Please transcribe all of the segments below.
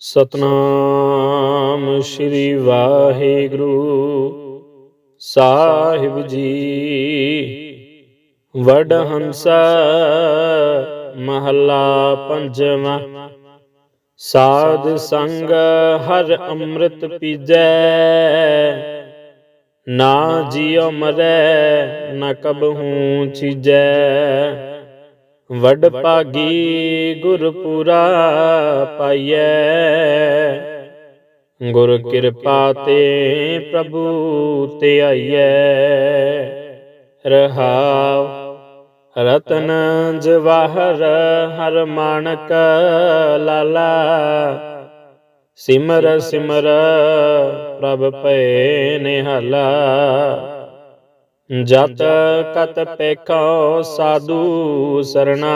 ਸਤਨਾਮ ਸ੍ਰੀ ਵਾਹਿਗੁਰੂ ਸਾਹਿਬ ਜੀ। ਵਡ ਹੰਸਾ ਮਹੱਲਾ ਪੰਜਵਾਂ। ਸਾਧ ਸੰਗ ਹਰ ਅੰਮ੍ਰਿਤ ਪੀਜੈ। ਨਾ ਜਿਉ ਮਰੈ, ਨ ਕਬਹੂ ਚੀਜੈ। ਵਡ ਭਾਗੀ ਗੁਰਪੁਰਾ ਪਾਈਐ। ਗੁਰ ਕਿਰਪਾ ਤੇ ਪ੍ਰਭੂ ਤੇ ਆਈਐ। ਰਹਾਉ ਰਤਨ ਜਵਾਹਰ ਹਰ ਮਾਣਕ ਲਾਲਾ। ਸਿਮਰ ਸਿਮਰ ਪ੍ਰਭ ਭਏ ਨਿਹਾਲਾ। ਜਤ ਕਤ ਪੇਖੋ ਸਾਧੂ ਸਰਣਾ।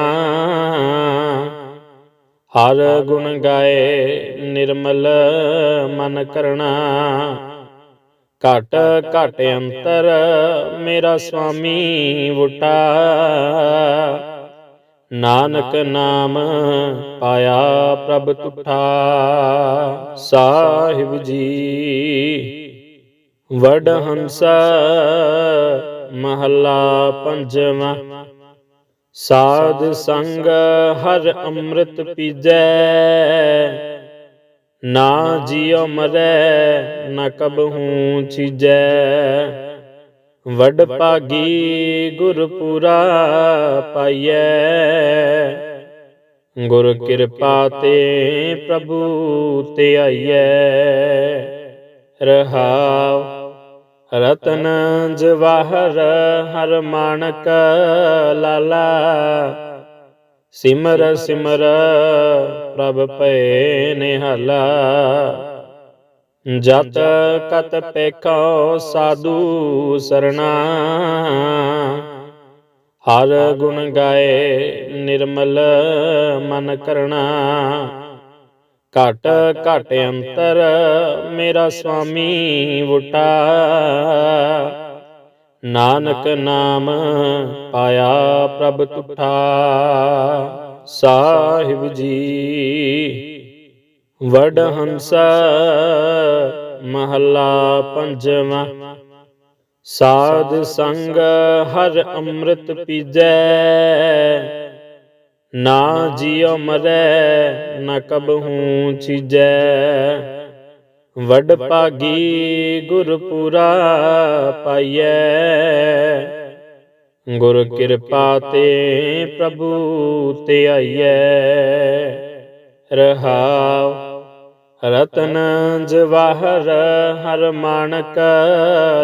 ਹਰ ਗੁਣ ਗਾਏ ਨਿਰਮਲ ਮਨ ਕਰਣਾ। ਘਟ ਘਟ ਅੰਤਰ ਮੇਰਾ ਸੁਆਮੀ ਵਟਾ। ਨਾਨਕ ਨਾਮ ਪਾਇਆ ਪ੍ਰਭ ਤੁਠਾ। ਸਾਹਿਬ ਜੀ ਵਡ ਹੰਸਾ ਮਹੱਲਾ ਪੰਜਵਾਂ। ਸਾਧ ਸੰਗ ਹਰ ਅੰਮ੍ਰਿਤ ਪੀਜੈ, ਨਾ ਜਿਉ ਮਰੈ, ਨ ਕਬਹੂ ਚੀਜੈ। ਵਡ ਭਾਗੀ ਗੁਰ ਪੂਰਾ ਪਾਈਐ, ਗੁਰ ਕਿਰਪਾ ਤੇ ਪ੍ਰਭੂ ਤੇ ਆਈਐ। ਰਹਾਉ ਰਤਨ ਜਵਾਹਰ ਹਰ ਮਾਣਕ ਲਾਲਾ। ਸਿਮਰ ਸਿਮਰ ਪ੍ਰਭ ਭਏ ਨਿਹਾਲਾ। ਜਤ ਕਤ ਪੇਖੋ ਸਾਧੂ ਸਰਣਾ। ਹਰ ਗੁਣ ਗਾਏ ਨਿਰਮਲ ਮਨ ਕਰਣਾ। ਘਟ ਘਟ ਅੰਤਰ ਮੇਰਾ ਸੁਆਮੀ ਵਟਾ। ਨਾਨਕ ਨਾਮ ਪਾਇਆ ਪ੍ਰਭ ਤੁਠਾ। ਸਾਹਿਬ ਜੀ, ਵਡ ਹੰਸਾ ਮਹੱਲਾ ਪੰਜਵਾਂ। ਸਾਧ ਸੰਗ ਹਰ ਅੰਮ੍ਰਿਤ ਪੀਜੈ। ਨਾ ਜਿਉ ਮਰੈ, ਨ ਕਬਹੂ ਚੀਜੈ। ਵਡ ਭਾਗੀ ਗੁਰਪੁਰਾ ਪਾਈਐ। ਗੁਰ ਕਿਰਪਾ ਤੇ ਪ੍ਰਭੂ ਤੇ ਆਈਐ। ਰਹਾਉ ਰਤਨ ਜਵਾਹਰ ਹਰ ਮਾਣਕ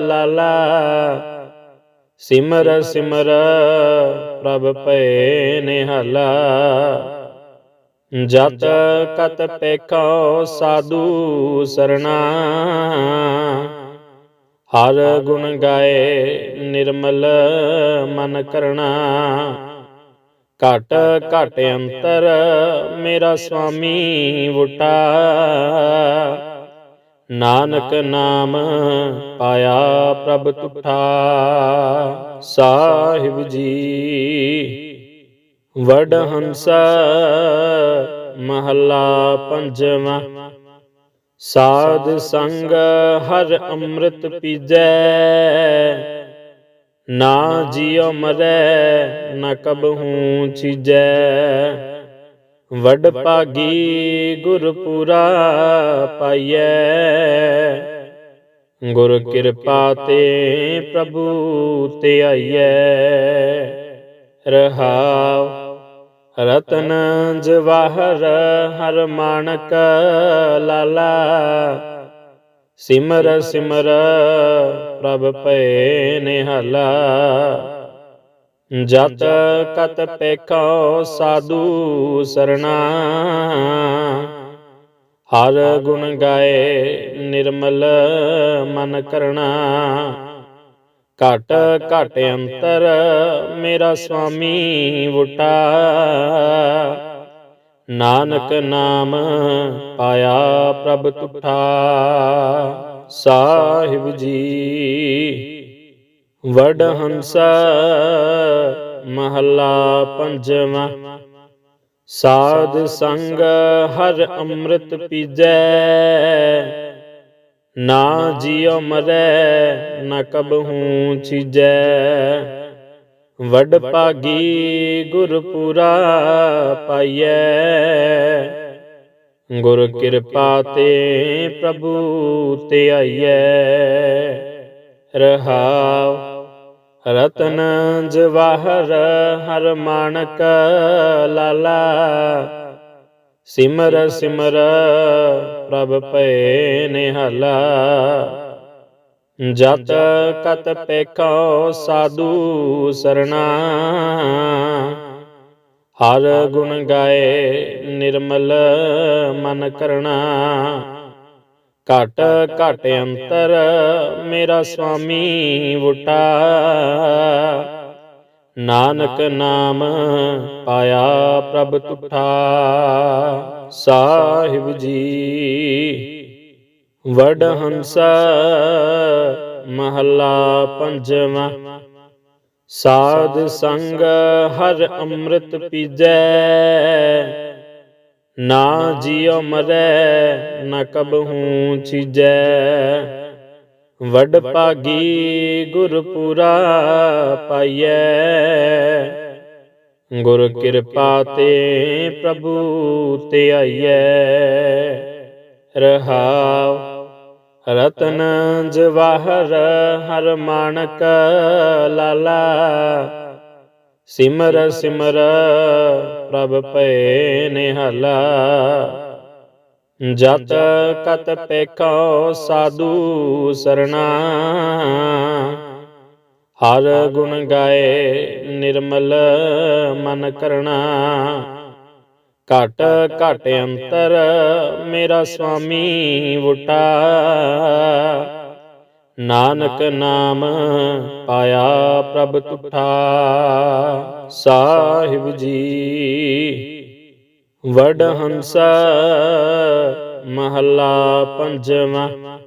ਲਾਲਾ। ਸਿਮਰ ਸਿਮਰ ਪ੍ਰਭ ਭਏ ਨਿਹਾਲਾ। ਜਤ ਕਤ ਪੇਖੋ ਸਾਧੂ ਸਰਣਾ। ਹਰ ਗੁਣ ਗਾਏ ਨਿਰਮਲ ਮਨ ਕਰਣਾ। ਘਟ ਘਟ ਅੰਤਰ ਮੇਰਾ ਸੁਆਮੀ ਵਟਾ। ਨਾਨਕ ਨਾਮ ਪਾਇਆ ਪ੍ਰਭ ਤੁਠਾ ਸਾਹਿਬ ਜੀ। ਵਡ ਹੰਸਾ ਮਹੱਲਾ ਪੰਜਵਾਂ। ਸਾਧ ਸੰਗ ਹਰ ਅੰਮ੍ਰਿਤ ਪੀਜੈ। ਨਾ ਜਿਉ ਮਰੈ, ਨ ਕਬਹੂ ਚੀਜੈ। ਵਡ ਭਾਗੀ ਗੁਰਪੁਰਾ ਪਾਈਐ। ਗੁਰ ਕਿਰਪਾ ਤੇ ਪ੍ਰਭੂ ਤੇ ਆਈਐ। ਰਹਾਉ ਰਤਨ ਜਵਾਹਰ ਹਰ ਮਾਣਕ ਲਾਲਾ। ਸਿਮਰ ਸਿਮਰ ਪ੍ਰਭ ਭਏ ਨਿਹਾਲਾ। ਜਤ ਕਤ ਪੇਖੋ ਸਾਧੂ ਸਰਣਾ। ਹਰ ਗੁਣ ਗਾਏ ਨਿਰਮਲ ਮਨ ਕਰਣਾ। ਘਟ ਘਟ ਅੰਤਰ ਮੇਰਾ ਸੁਆਮੀ ਵਟਾ। ਨਾਨਕ ਨਾਮ ਪਾਇਆ ਪ੍ਰਭ ਤੁਠਾ। ਸਾਹਿਬ ਜੀ ਵਡ ਹੰਸਾ ਮਹੱਲਾ ਪੰਜਵਾਂ। ਸਾਧ ਸੰਗ ਹਰ ਅੰਮ੍ਰਿਤ ਪੀਜੈ, ਨਾ ਜਿਉ ਮਰੈ ਨ ਕਬਹੂ ਚੀਜੈ। ਵਡ ਭਾਗੀ ਗੁਰਪੁਰਾ ਪਾਈਐ, ਗੁਰ ਕਿਰਪਾ ਤੇ ਪ੍ਰਭੂ ਤੇ ਆਈਐ। ਰਹਾਉ ਰਤਨ ਜਵਾਹਰ ਹਰ ਮਾਨਕ ਲਾਲਾ। ਸਿਮਰ ਸਿਮਰ ਪ੍ਰਭ ਭੈ ਨਿਹਾਲਾ। ਜਤ ਕਤ ਪੇਖੋ ਸਾਧੂ ਸਰਣਾ। ਹਰ ਗੁਣ ਗਾਏ ਨਿਰਮਲ ਮਨ ਕਰਣਾ। ਘਟ ਘਟ ਅੰਤਰ ਮੇਰਾ ਸੁਆਮੀ ਵਟਾ। ਨਾਨਕ ਨਾਮ ਪਾਇਆ ਪ੍ਰਭ ਤੁਠਾ, ਸਾਹਿਬ ਜੀ। ਵਡ ਹੰਸਾ ਮਹੱਲਾ ਪੰਜਵਾਂ ਸਾਧ ਸੰਗ ਹਰ ਅੰਮ੍ਰਿਤ ਪੀਜੈ। ਨਾ ਜਿਉ ਮਰੈ, ਨ ਕਬਹੂ ਚੀਜੈ। ਵੱਡ ਭਾਗੀ ਗੁਰ ਪੂਰਾ ਪਾਈਐ। ਗੁਰ ਕਿਰਪਾ ਤੇ ਪ੍ਰਭੂ ਤੇ ਆਈਐ। ਰਹਾਉ ਰਤਨ ਜਵਾਹਰ ਹਰ ਮਾਨਕ ਲਾਲਾ। ਸਿਮਰ ਸਿਮਰ ਪ੍ਰਭ ਭੈ ਨਿਹਲਾ। ਜਤ ਕਤ ਪੇਖੋ ਸਾਧੂ ਸਰਣਾ। ਹਰ ਗੁਣ ਗਾਏ ਨਿਰਮਲ ਮਨ ਕਰਣਾ। ਘਟ ਘਟ ਅੰਤਰ ਮੇਰਾ ਸੁਆਮੀ ਵਟਾ। ਨਾਨਕ ਨਾਮ ਪਾਇਆ ਪ੍ਰਭ ਤੁਠਾ ਸਾਹਿਬ ਜੀ। ਵਡ ਹੰਸਾ ਮਹੱਲਾ ਪੰਜਵਾਂ।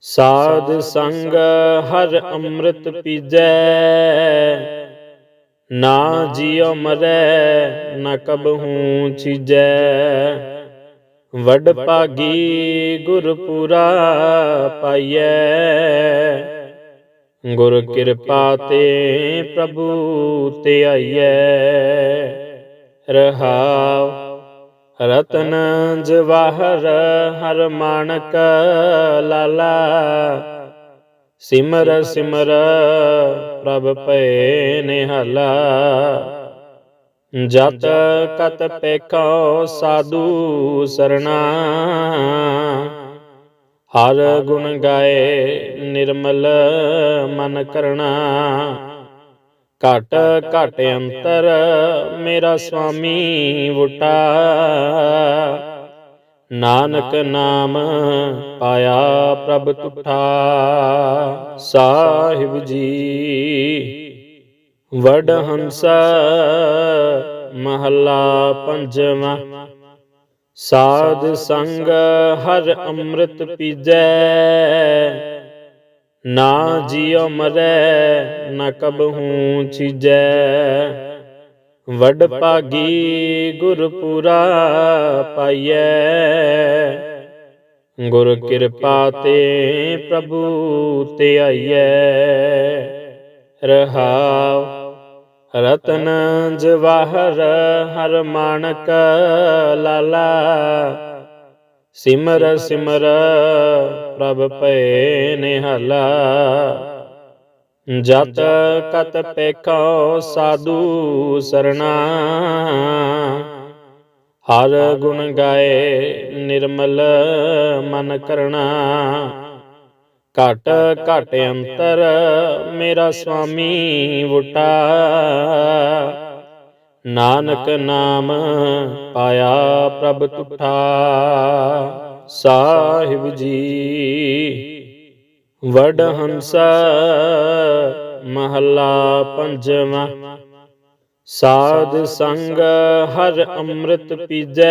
ਸਾਧ ਸੰਗ ਹਰ ਅੰਮ੍ਰਿਤ ਪੀਜੈ। ਨਾ ਜਿਉ ਮਰੈ, ਨ ਕਬਹੂ ਚੀਜੈ। ਵੱਡ ਭਾਗੀ ਗੁਰ ਪੂਰਾ ਪਾਈਐ। ਗੁਰ ਕਿਰਪਾ ਤੇ ਪ੍ਰਭੂ ਤੇ ਆਈਐ। ਰਹਾਉ ਰਤਨ ਜਵਾਹਰ ਹਰ ਮਾਨਕ ਲਾਲਾ। ਸਿਮਰ ਸਿਮਰ ਪ੍ਰਭ ਭੈ ਨਿਹਾਲਾ। ਜਤ ਕਤ ਪੇਖੋ ਸਾਧੂ ਸਰਣਾ। ਹਰ ਗੁਣ ਗਾਏ ਨਿਰਮਲ ਮਨ ਕਰਣਾ। ਘਟ ਘਟ ਅੰਤਰ ਮੇਰਾ ਸੁਆਮੀ ਵਟਾ। ਨਾਨਕ ਨਾਮ ਪਾਇਆ ਪ੍ਰਭ ਤੁਠਾ। ਸਾਹਿਬ ਜੀ ਵਡ ਹੰਸਾ ਮਹੱਲਾ ਪੰਜਵਾਂ। ਸਾਧ ਸੰਗ ਹਰ ਅੰਮ੍ਰਿਤ ਪੀਜੈ, ਨਾ ਜਿਉ ਮਰੈ, ਨ ਕਬਹੂ ਚੀਜੈ। ਵਡ ਭਾਗੀ ਗੁਰਪੁਰਾ ਪਾਈਐ, ਗੁਰ ਕਿਰਪਾ ਤੇ ਪ੍ਰਭੂ ਤੇ ਆਈਐ। ਰਹਾਉ ਰਤਨ ਜਵਾਹਰ ਹਰ ਮਾਨਕ ਲਾਲਾ। ਸਿਮਰ ਸਿਮਰ ਪ੍ਰਭ ਪਏ ਨਿਹਾਲਾ। ਜਤ ਕਤ ਪੇਖੋ ਸਾਧੂ ਸਰਣਾ। ਹਰ ਗੁਣ ਗਾਏ ਨਿਰਮਲ ਮਨ ਕਰਣਾ। ਘਟ ਘਟ ਅੰਤਰ ਮੇਰਾ ਸੁਆਮੀ ਵਟਾ। ਨਾਨਕ ਨਾਮ ਪਾਇਆ ਪ੍ਰਭ ਤੁਠਾ। ਸਾਹਿਬ ਜੀ, ਵਡ ਹੰਸਾ ਮਹੱਲਾ ਪੰਜਵਾਂ। ਸਾਧ ਸੰਗ ਹਰ ਅੰਮ੍ਰਿਤ ਪੀਜੈ।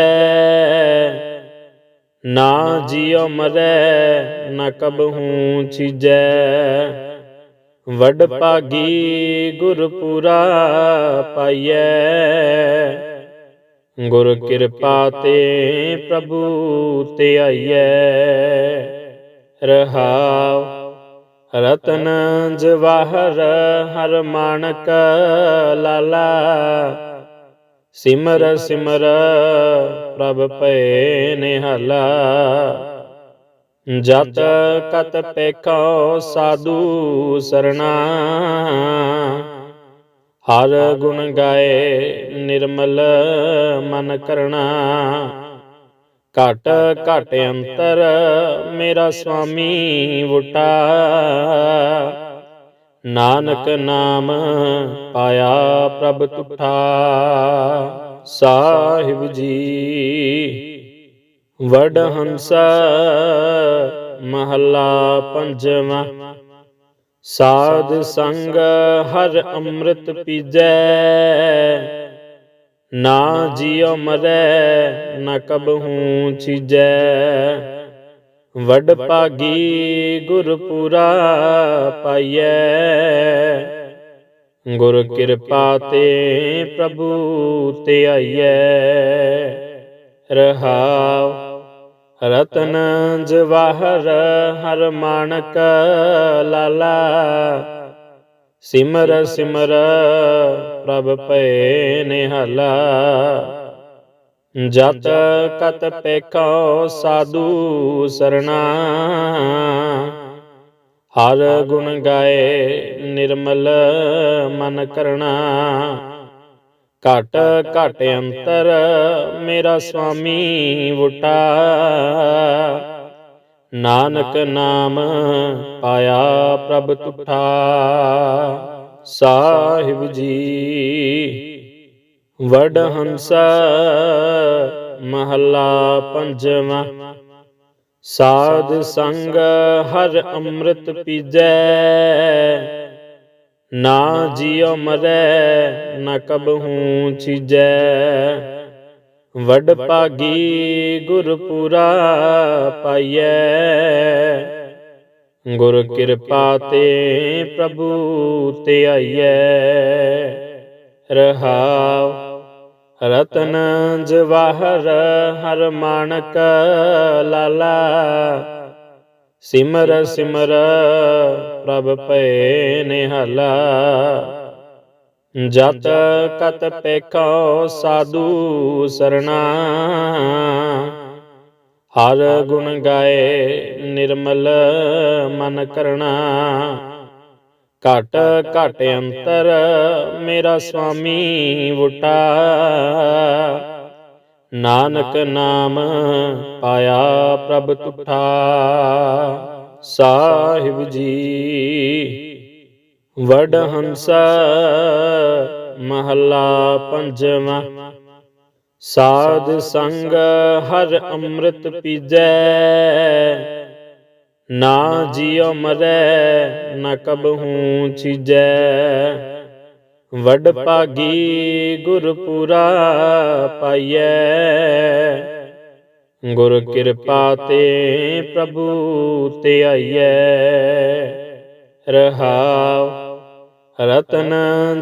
ਨਾ ਜਿਉ ਮਰੈ, ਨ ਕਬਹੂ ਚੀਜੈ। ਵਡ ਭਾਗੀ ਗੁਰਪੁਰਾ ਪਾਈਐ। ਗੁਰ ਕਿਰਪਾ ਤੇ ਪ੍ਰਭੂ ਤੇ ਆਈਐ। ਰਹਾਉ ਰਤਨ ਜਵਾਹਰ ਹਰ ਮਾਣਕ ਲਾਲਾ। ਸਿਮਰ ਸਿਮਰ ਪ੍ਰਭ ਭੈ ਨਿਹਲਾ ਜਤ ਕਤ ਪੇਖੋ ਸਾਧੂ ਸਰਣਾ। ਹਰ ਗੁਣ ਗਾਏ ਨਿਰਮਲ ਮਨ ਕਰਣਾ। ਘਟ ਘਟ ਅੰਤਰ ਮੇਰਾ ਸੁਆਮੀ ਵੁਟਾ। ਨਾਨਕ ਨਾਮ ਪਾਇਆ ਪ੍ਰਭ ਤੁਠਾ। ਸਾਹਿਬ ਜੀ। ਵਡ ਹੰਸ ਮਹੱਲਾ ਪੰਜਵਾਂ। ਸਾਧ ਸੰਗ ਹਰ ਅੰਮ੍ਰਿਤ ਪੀਜੈ। ਨਾ ਜਿਉ ਮਰੈ, ਨ ਕਬਹੂ ਚੀਜੈ। ਵਡ ਭਾਗੀ ਗੁਰਪੁਰਾ ਪਾਈਐ। ਗੁਰ ਕਿਰਪਾ ਤੇ ਪ੍ਰਭੂ ਤੇ ਆਈਐ। ਰਹਾਉ ਰਤਨ ਜਵਾਹਰ ਹਰ ਮਾਣਕ ਲਾਲਾ। ਸਿਮਰ ਸਿਮਰ ਪ੍ਰਭ ਭੈ ਨਿਹਾਲਾ। ਜਤ ਕਤ ਪੇਖੋ ਸਾਧੂ ਸਰਣਾ। ਹਰ ਗੁਣ ਗਾਏ ਨਿਰਮਲ ਮਨ ਕਰਣਾ। ਘਟ ਘਟ ਅੰਤਰ ਮੇਰਾ ਸੁਆਮੀ ਵੁਟਾ। ਨਾਨਕ ਨਾਮ ਪਾਇਆ ਪ੍ਰਭ ਤੁਠਾ। ਸਾਹਿਬ ਜੀ ਵਡ ਹੰਸ ਮਹੱਲਾ ਪੰਜਵਾਂ। ਸਾਧ ਸੰਗ ਹਰ ਅੰਮ੍ਰਿਤ ਪੀਜੈ। ਨਾ ਜਿਉ ਮਰੈ ਨ ਕਬਹੂ ਚੀਜੈ। ਵਡ ਭਾਗੀ ਗੁਰ ਪੂਰਾ ਪਾਈਐ। ਗੁਰ ਕਿਰਪਾ ਤੇ ਪ੍ਰਭੂ ਤੇ ਆਈਐ। ਰਹਾਉ ਰਤਨ ਜਵਾਹਰ ਹਰ ਮਾਣਕ ਲਾਲਾ। ਸਿਮਰ ਸਿਮਰ ਪ੍ਰਭ ਭੈ ਨਿਹਾਲਾ। ਜਤ ਕਤ ਪੇਖੋ ਸਾਧੂ ਸਰਣਾ। ਹਰ ਗੁਣ ਗਾਏ ਨਿਰਮਲ ਮਨ ਕਰਣਾ। ਘਟ ਘਟ ਅੰਤਰ ਮੇਰਾ ਸੁਆਮੀ ਵੁਟਾ। ਨਾਨਕ ਨਾਮ ਪਾਇਆ ਪ੍ਰਭ ਤੁਠਾ। ਸਾਹਿਬ ਜੀ, ਵਡ ਹੰਸ ਮਹੱਲਾ ਪੰਜਵਾਂ। ਸਾਧ ਸੰਗ ਹਰ ਅੰਮ੍ਰਿਤ ਪੀਜੈ। ਨਾ ਜਿਉ ਮਰੈ ਨ ਕਬਹੂ ਚੀਜੈ। ਵਡ ਭਾਗੀ ਗੁਰਪੁਰਾ ਪਾਈਐ। ਗੁਰ ਕਿਰਪਾ ਤੇ ਪ੍ਰਭੂ ਤੇ ਆਈਐ। ਰਹਾਉ ਰਤਨ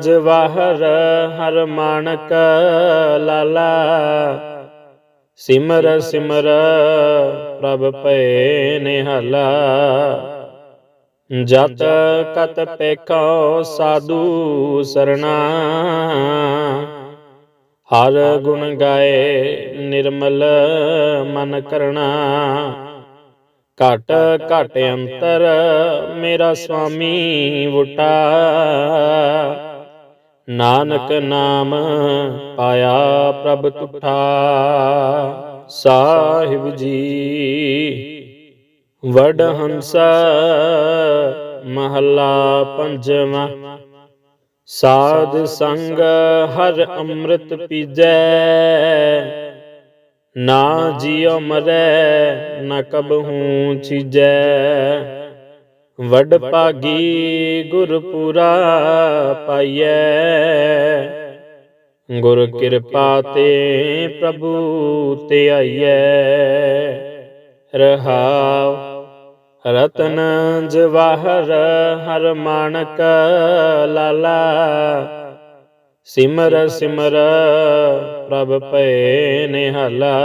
ਜਵਾਹਰ ਹਰ ਮਾਣਕ ਲਾਲਾ। ਸਿਮਰ ਸਿਮਰ ਪ੍ਰਭ ਭੈ ਨਿਹਲਾ ਜਤ ਕਤ ਪੇਖੋ ਸਾਧੂ ਸਰਣਾ। ਹਰ ਗੁਣ ਗਾਏ ਨਿਰਮਲ ਮਨ ਕਰਣਾ। ਘਟ ਘਟ ਅੰਤਰ ਮੇਰਾ ਸੁਆਮੀ ਵੁਟਾ। ਨਾਨਕ ਨਾਮ ਪਾਇਆ ਪ੍ਰਭ ਤੁਠਾ। ਸਾਹਿਬ ਜੀ ਵਡ ਹੰਸ ਮਹੱਲਾ ਪੰਜਵਾਂ। ਸਾਧ ਸੰਗ ਹਰ ਅੰਮ੍ਰਿਤ ਪੀਜੈ, ਨਾ ਜਿਉ ਮਰੈ, ਨ ਕਬਹੂ ਚੀਜੈ। ਵਡ ਭਾਗੀ ਗੁਰਪੁਰਾ ਪਾਈਐ ਗੁਰ ਕਿਰਪਾ ਤੇ ਪ੍ਰਭੂ ਤੇ ਆਈਐ। ਰਹਾਉ ਰਤਨ ਜਵਾਹਰ ਹਰ ਮਾਣਕ ਲਾਲਾ। ਸਿਮਰ ਸਿਮਰ ਪ੍ਰਭ ਭਏ ਨਿਹਾਲਾ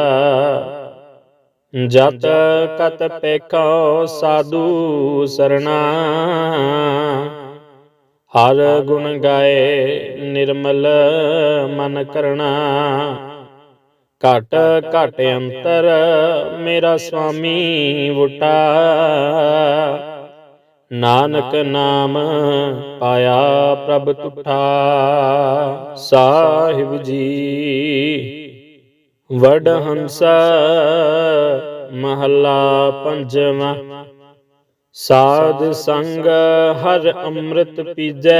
ਜਤ ਕਤ ਪੇਖੋ ਸਾਧੂ ਸਰਣਾ। ਹਰ ਗੁਣ ਗਾਏ ਨਿਰਮਲ ਮਨ ਕਰਣਾ। ਘਟ ਘਟ ਅੰਤਰ ਮੇਰਾ ਸੁਆਮੀ ਵੁਟਾ। ਨਾਨਕ ਨਾਮ ਪਾਇਆ ਪ੍ਰਭ ਤੁਠਾ। ਸਾਹਿਬ ਜੀ ਵਡ ਹੰਸ ਮਹੱਲਾ ਪੰਜਵਾਂ। ਸਾਧ ਸੰਗ ਹਰ ਅੰਮ੍ਰਿਤ ਪੀਜੈ।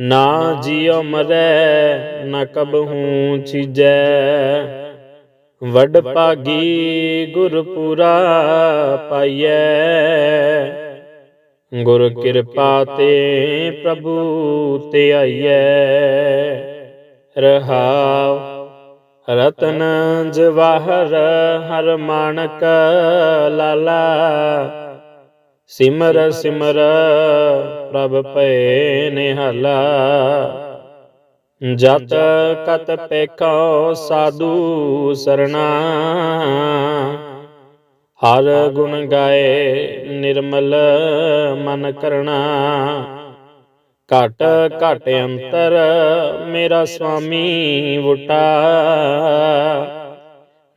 ਨਾ ਜਿਉ ਮਰੈ ਨ ਕਬਹੂ ਚੀਜੈ। ਵਡ ਭਾਗੀ ਗੁਰ ਪੂਰਾ ਪਾਈਐ। ਗੁਰ ਕਿਰਪਾ ਤੇ ਪ੍ਰਭੂ ਤੇ ਆਈਐ। ਰਹਾਉ ਰਤਨ ਜਵਾਹਰ ਹਰ ਮਾਣਕ ਲਾਲਾ। ਸਿਮਰ ਸਿਮਰ ਪ੍ਰਭ ਭਏ ਨਿਹਾਲਾ। ਜਤ ਕਤ ਪੇਖੋ ਸਾਧੂ ਸਰਣਾ। ਹਰ ਗੁਣ ਗਾਏ ਨਿਰਮਲ ਮਨ ਕਰਣਾ। ਘਟ ਘਟ ਅੰਤਰ ਮੇਰਾ ਸੁਆਮੀ ਵੁਟਾ।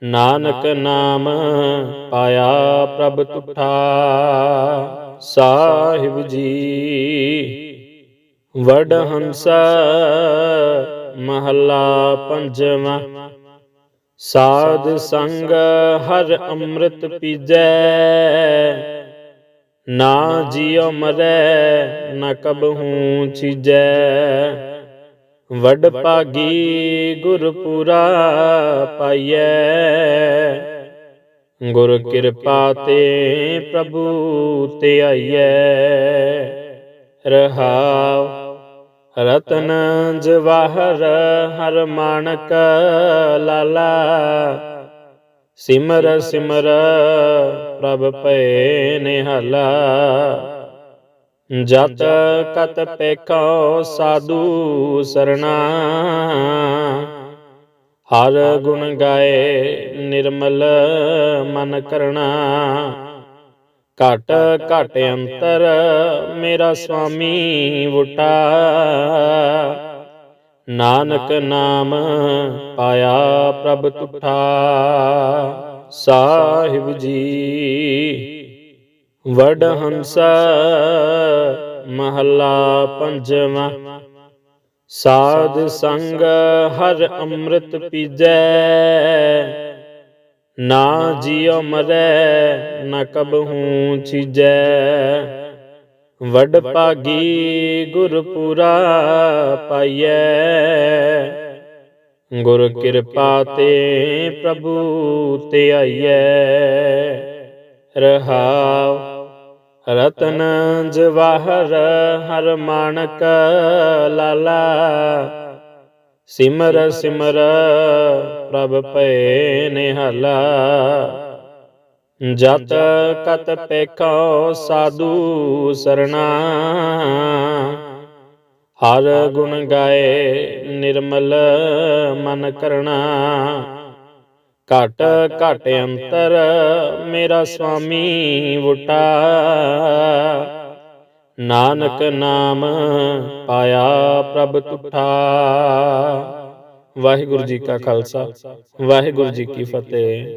ਨਾਨਕ ਨਾਮ ਪਾਇਆ ਪ੍ਰਭ ਤੁਠਾ। ਸਾਹਿਬ ਜੀ, ਵਡ ਹੰਸ ਮਹੱਲਾ ਪੰਜਵਾਂ। ਸਾਧ ਸੰਗ ਹਰ ਅੰਮ੍ਰਿਤ ਪੀਜੈ। ਨਾ ਜਿਉ ਮਰੈ, ਨ ਕਬਹੂ ਚੀਜੈ। ਵਡ ਭਾਗੀ ਗੁਰਪੁਰਾ ਪਾਈਐ। ਗੁਰ ਕਿਰਪਾ ਤੇ ਪ੍ਰਭੂ ਤੇ ਆਈਐ। ਰਹਾਉ ਰਤਨ ਜਵਾਹਰ ਹਰ ਮਾਣਕ ਲਾਲਾ। ਸਿਮਰ ਸਿਮਰ ਪ੍ਰਭ ਭਏ ਨਿਹਾਲਾ ਜਤ ਕਤ ਪੇਖੋ ਸਾਧੂ ਸਰਣਾ। ਹਰ ਗੁਣ ਗਾਏ ਨਿਰਮਲ ਮਨ ਕਰਣਾ। ਘਟ ਘਟ ਅੰਤਰ ਮੇਰਾ ਸੁਆਮੀ ਵੁਟਾ। ਨਾਨਕ ਨਾਮ ਪਾਇਆ ਪ੍ਰਭ ਤੁਠਾ। ਸਾਹਿਬ ਜੀ, ਵਡ ਹੰਸ ਮਹੱਲਾ ਪੰਜਵਾਂ ਸਾਧ ਸੰਗ ਹਰ ਅੰਮ੍ਰਿਤ ਪੀਜੈ। ਨਾ ਜਿਉ ਮਰੈ, ਨ ਕਬਹੂ ਚੀਜੈ। ਵਡ ਭਾਗੀ ਗੁਰ ਪੂਰਾ ਪਾਈਐ। ਗੁਰ ਕਿਰਪਾ ਤੇ ਪ੍ਰਭੂ ਤੇ ਆਈਐ। ਰਹਾਉ। ਰਤਨ ਜਵਾਹਰ ਹਰ ਮਾਣਕ ਲਾਲਾ। ਸਿਮਰ ਸਿਮਰ ਪ੍ਰਭ ਭਏ ਨਿਹਾਲਾ। ਜਤ ਕਤ ਪੇਖੋ ਸਾਧੂ ਸਰਣਾ। ਹਰ ਗੁਣ ਗਾਏ ਨਿਰਮਲ ਮਨ ਕਰਣਾ। ਘਟ ਘਟ ਅੰਤਰ ਮੇਰਾ ਸੁਆਮੀ ਵੁਟਾ। ਨਾਨਕ ਨਾਮ ਪਾਇਆ ਪ੍ਰਭ ਤੁਠਾ। ਵਾਹਿਗੁਰੂ ਜੀ ਕਾ ਖਾਲਸਾ, ਵਾਹਿਗੁਰੂ ਜੀ ਕੀ ਫਤਿਹ।